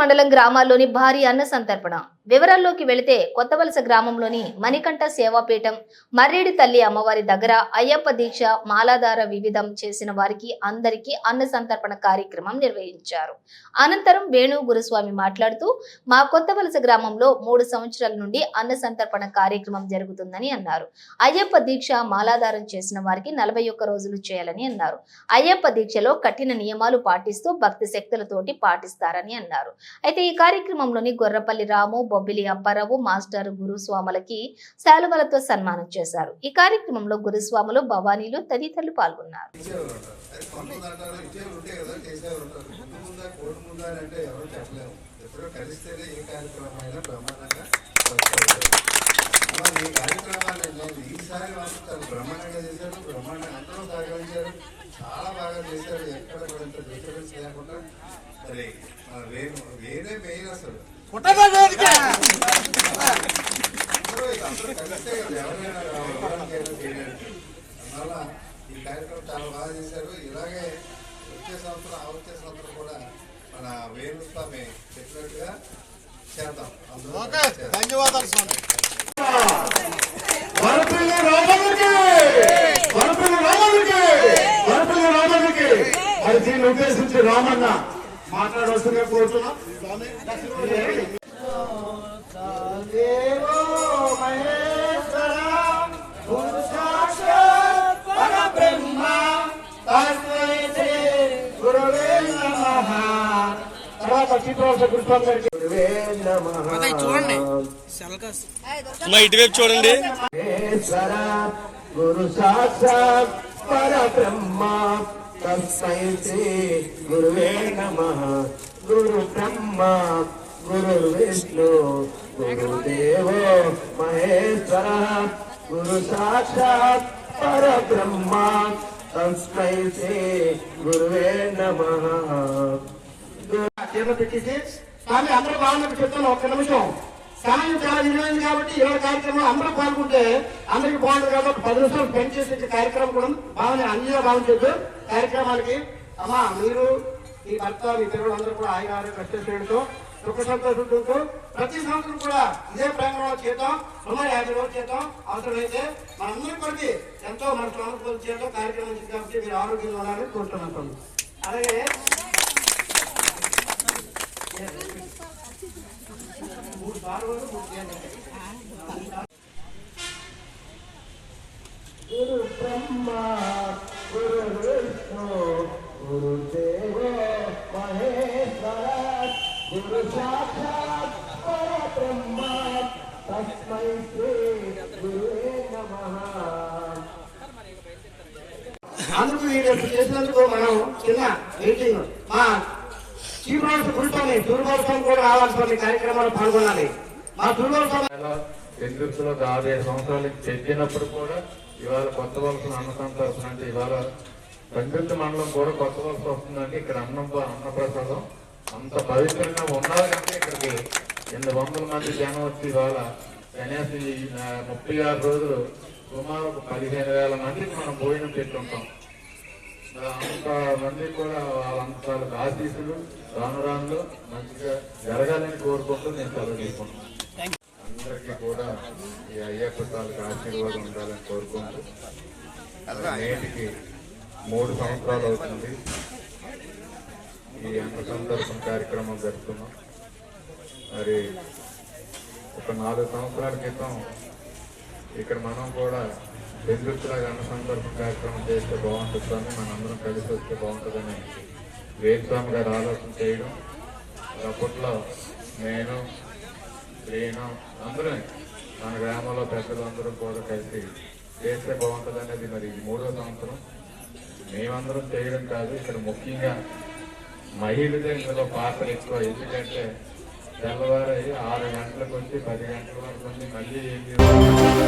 మండలం గ్రామాల్లోని భారీ అన్న సంతర్పణ. వివరాల్లోకి వెళితే కొత్తవలస గ్రామంలోని మణికంఠ సేవాపీఠం మర్రేడి తల్లి అమ్మవారి దగ్గర అయ్యప్ప దీక్ష మాలాధార వివిధం చేసిన వారికి అందరికీ అన్న సంతర్పణ కార్యక్రమం నిర్వహించారు. అనంతరం వేణు గురుస్వామి మాట్లాడుతూ మా కొత్తవలస గ్రామంలో మూడు సంవత్సరాల నుండి అన్న సంతర్పణ కార్యక్రమం జరుగుతుందని అన్నారు. అయ్యప్ప దీక్ష మాలాధారం చేసిన వారికి నలభై ఒక్క రోజులు చేయాలని అన్నారు. అయ్యప్ప దీక్షలో కఠిన నియమాలు పాటిస్తూ భక్తి శక్తులతోటి పాటిస్తారని అన్నారు. అయితే ఈ కార్యక్రమంలోని గొర్రపల్లి రాము బొబ్బిలి అప్పారావు మాస్టర్ గురుస్వాములకి శాలువలతో సన్మానం చేశారు. ఈ కార్యక్రమంలో గురుస్వాములు భవానీలు తదితరులు పాల్గొన్నారు. ఈసారి చాలా బ్రహ్మాండంగా చేశారు బ్రహ్మాండంగా అందరూ సహకరించారు చాలా బాగా చేశారు. ఎక్కడ కూడా ఇంత డిస్టర్బెన్స్ లేకుండా. మరి వేరే మెయిన్ అసలు. అందువల్ల ఈ కార్యక్రమం చాలా బాగా చేశారు ఇలాగే వచ్చే సంవత్సరం ఆ వచ్చే సంవత్సరం కూడా మన వేణుస్వామి చెప్పినట్టుగా చేద్దాం అందులో ధన్యవాదాలు స్వామి. వరపల్లి రామలికి వరపల్లి రామలికి వరపల్లి రామలికి మరి దీన్ని ఉద్దేశించి రామన్న మాట్లాడవలసిందిగా కోరుతున్నాం చూడండి. ఇటువైపు చూడండి. గురు సాక్షాత్ పరబ్రహ్మ తస్మై శ్రీ గురువే నమ. గురు బ్రహ్మ గురు విష్ణు గురుదేవ మహేశ్వర. గురు సాక్షాత్ పరబ్రహ్మ. తస్మై శ్రీ గురువే నమ. చేతులు పెట్టేసి స్వామి అందరూ బాగున్నప్పుడు చెప్తాను ఒక్క నిమిషం. సమయం చాలా విలువైంది కాబట్టి ఇరవై కార్యక్రమం అందరూ పాల్గొంటే అందరికి బాగుంటుంది కాబట్టి పది నిమిషాలు పెంచి చేసే కార్యక్రమం కూడా బాగుంది అన్నిగా బాగుంటుంది. కార్యక్రమాలకి అమ్మా మీరు మీ భర్త మీ పిల్లలు అందరూ కూడా ఆయన ఆరోగ్య కష్టశ్రేణితో సుఖ సంతోషంతో ప్రతి సంవత్సరం కూడా ఇదే ప్రేమలో చేద్దాం. సుమారు యాభై రోజులు చేద్దాం. అవసరమైతే మనందరం కొరికి ఎంతో మన స్వామి చేయడం కార్యక్రమం కాబట్టి మీరు ఆరోగ్యంగా ఉండాలని కోరుతున్నాను. అలాగే గురు బ్రహ్మ గురు విష్ణు గురు దేవ మహేశ్వర గురు సాక్షాత్ పరబ్రహ్మ తస్మై శ్రీ గురువే నమః అందుకు వీరు చేసినందుకు మనం చిన్న మీటింగ్ మా చీఫ్ కూడా రావాల్సిన కార్యక్రమాలు పాల్గొనాలి. మా దూరదర్శనం యాభై సంవత్సరాలు చెందినప్పుడు కూడా ఇవాళ కొత్త వలస అన్న సంతర్పణ అంటే ఇవాళ సంయుక్త మండలం కూడా కొత్త వలస వస్తుందంటే ఇక్కడ అన్నం అన్నప్రసాదం. అంత పవిత్రంగా ఉన్నారు కంటే ఇక్కడికి ఎనిమిది వందల మంది జనం వచ్చి ఇవాళ కనీసం ముప్పై ఆరు రోజులు సుమారు ఒక పదిహేను వేల మందికి మనం భోజనం పెట్టుంటాం అంత మంది కూడా వాళ్ళంత వాళ్ళకి ఆశీస్సులు రానురానులు మంచిగా జరగాలని కోరుకుంటూ నేను సెలవు తీసుకుంటున్నాను. అందరికీ కూడా ఈ అయ్యప్ప తాలూకు ఆశీర్వాదం ఉండాలని కోరుకుంటూ నేటికి మూడు సంవత్సరాలు అవుతుంది. ఈ అన్న సందర్భం కార్యక్రమం జరుపుతున్నాం. మరి ఒక నాలుగు సంవత్సరాల క్రితం ఇక్కడ మనం కూడా బెందుర్తులాగా అన్న సందర్భం కార్యక్రమం చేస్తే బాగుంటుంది స్వామి మనందరం కలిసి వస్తే బాగుంటుందని వేదస్వామి గారు ఆలోచన చేయడం. అప్పట్లో నేను శ్రీను అందరూ మన గ్రామంలో పెద్దలందరూ కూడా కలిసి చేస్తే బాగుంటుంది అనేది మరి మూడో సంవత్సరం. మేమందరం చేయడం కాదు ఇక్కడ ముఖ్యంగా మహిళలే ఇందులో పాత్ర ఎక్కువ. ఎందుకంటే తెల్లవారు ఆరు గంటలకు వచ్చి పది గంటల వరకు వచ్చి మళ్ళీ ఏం